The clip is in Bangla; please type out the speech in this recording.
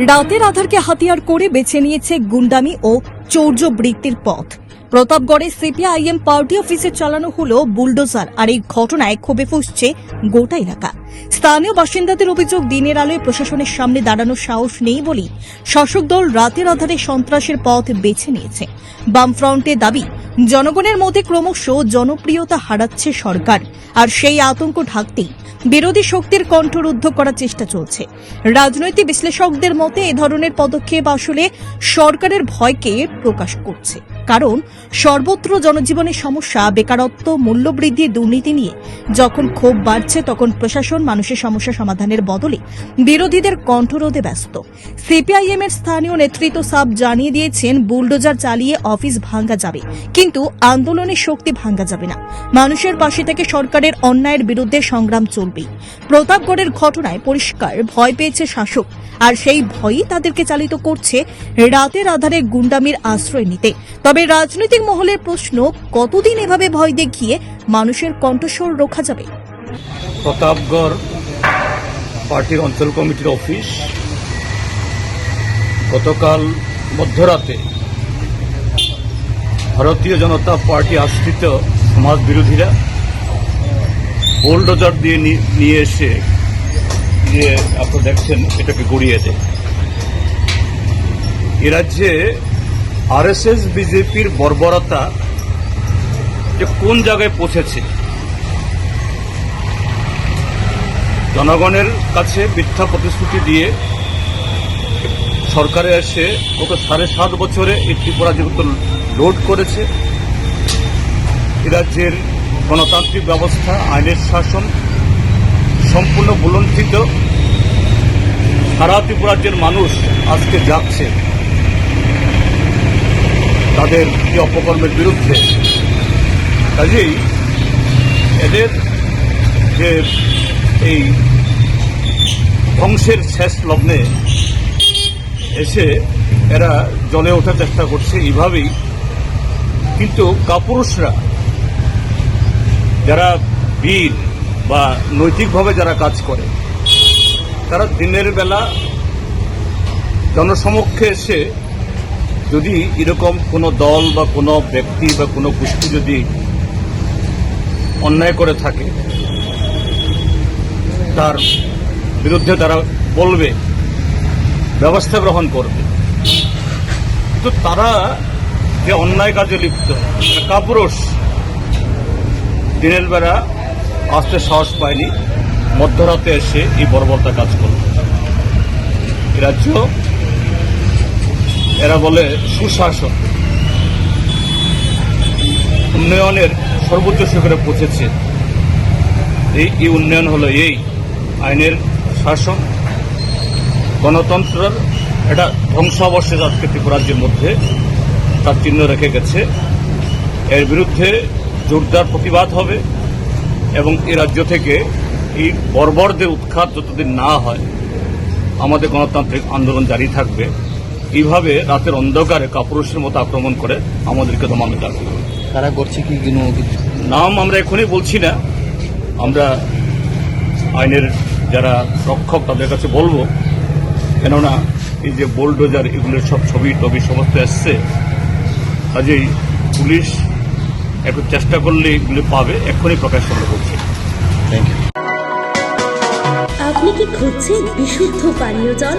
রাতের আধারকে হাতিয়ার করে বেছে নিয়েছে গুন্ডামি ও চৌর্যবৃত্তির পথ। প্রতাপগড়ে সিপিআইএম পার্টি অফিসে চালানো হলো বুলডোজার আর এই ঘটনায় ক্ষোভে ফুসছে গোটা এলাকা। স্থানীয় বাসিন্দাদের অভিযোগ, দিনের আলোয় প্রশাসনের সামনে দাঁড়ানোর সাহস নেই বলেই শাসক দল রাতের আধারে সন্ত্রাসের পথ বেছে নিয়েছে। বামফ্রন্টের দাবি, জনগণের মধ্যে ক্রমশ জনপ্রিয়তা হারাচ্ছে সরকার আর সেই আতঙ্ক ঢাকতেই বিরোধী শক্তির কণ্ঠরুদ্ধ করার চেষ্টা চলছে। রাজনৈতিক বিশ্লেষকদের মতে এ ধরনের পদক্ষেপ আসলে সরকারের ভয়কে প্রকাশ করছে। কারণ সর্বত্র জনজীবনের সমস্যা, বেকারত্ব মূল্যবৃদ্ধি দুর্নীতি নিয়ে যখন ক্ষোভ বাড়ছে, তখন প্রশাসন মানুষের সমস্যা সমাধানের বদলে বিরোধীদের কণ্ঠরোধে ব্যস্ত। সিপিআইএম এর স্থানীয় নেতৃত্ব সাব জানিয়ে দিয়েছেন, বুলডোজার চালিয়ে অফিস ভাঙ্গা যাবে। কিন্তু আন্দোলনের শক্তি ভাঙ্গা যাবে না। মানুষের পাশে থেকে সরকারের অন্যায়ের বিরুদ্ধে সংগ্রাম চলবেই। প্রতাপগড়ের ঘটনায় পরিষ্কার ভয় পেয়েছে শাসক, আর সেই ভয়ই তাদেরকে চালিত করছে রাতের আধারে গুন্ডামির আশ্রয় নিতে। তবে রাজনৈতিক মহলের প্রশ্ন, কতদিন এভাবে ভয় দেখিয়ে মানুষের কণ্ঠস্বর রোখা যাবে? প্রতাপগড় পার্টির অঞ্চল কমিটির অফিস গতকাল মধ্যরাতে ভারতীয় জনতা পার্টি আশ্রিত সমাজ বিরোধীরা বোলডোজার দিয়ে নিয়ে এসে যে আপনারা দেখছেন এটাকে গড়িয়ে দেয়। এ রাজ্যে আরএসএস বিজেপির বর্বরতা যে কোন জায়গায় পৌঁছেছে, জনগণের কাছে মিথ্যা প্রতিশ্রুতি দিয়ে সরকারে এসে গত সাড়ে সাত বছরে এই ত্রিপুরা যেহেতু লোড করেছে রাজ্যের গণতান্ত্রিক ব্যবস্থা, আইনের শাসন সম্পূর্ণ বুলন্ঠিত সারা ত্রিপুরা রাজ্যের মানুষ আজকে যাচ্ছে। তাদের এই অপকর্মের বিরুদ্ধে। কাজেই এদের যে এই ধ্বংসের শেষ লগ্নে এসে এরা জলে ওঠার চেষ্টা করছে এইভাবেই। কিন্তু কাপুরুষরা, যারা বীর বা নৈতিকভাবে যারা কাজ করে, তারা দিনের বেলা জনসমক্ষে এসে যদি এরকম কোনো দল বা কোনো ব্যক্তি বা কোনো গোষ্ঠী যদি অন্যায় করে থাকে, তার বিরুদ্ধে তারা বলবে, ব্যবস্থা গ্রহণ করবে কিন্তু তারা যে অন্যায় কাজে লিপ্ত কাপুরুষ দিনের বেলা আসতে সাহস পায়নি, মধ্যরাতে এসে এই বর্বরতা কাজ করবে রাজ্য এরা বলে সুশাসন। উন্নয়নের সর্বোচ্চ শিখরে পৌঁছেছে। এই উন্নয়ন হলো এই আইনের শাসন। গণতন্ত্রের এটা ধ্বংসাবশেষ আজকে ত্রিপুরাজ্যের মধ্যে তার চিহ্ন রেখে গেছে। এর বিরুদ্ধে জোরদার প্রতিবাদ হবে এবং এ রাজ্য থেকে এই বর্বরদের উৎখাত যতদিন না হয়, আমাদের গণতান্ত্রিক আন্দোলন জারি থাকবে। এইভাবে রাতের অন্ধকারে কাপুরুষের মতো আক্রমণ করে আমাদেরকে দমানো যাবে তারা করছে কি কোনো নাম আমরা এখনই বলছি না। আমরা আইনের যারা রক্ষক তাদের কাছে বলব। কেননা এই যে বোলডোজার এগুলোর সব ছবি টবি সমস্ত এসছে। কাজেই পুলিশ একটু চেষ্টা করলে এগুলো পাবে। এখনই প্রকাশ আমরা বলছি। থ্যাংক ইউ আপনি কি খুঁজছেন বিশুদ্ধ পানীয় জল?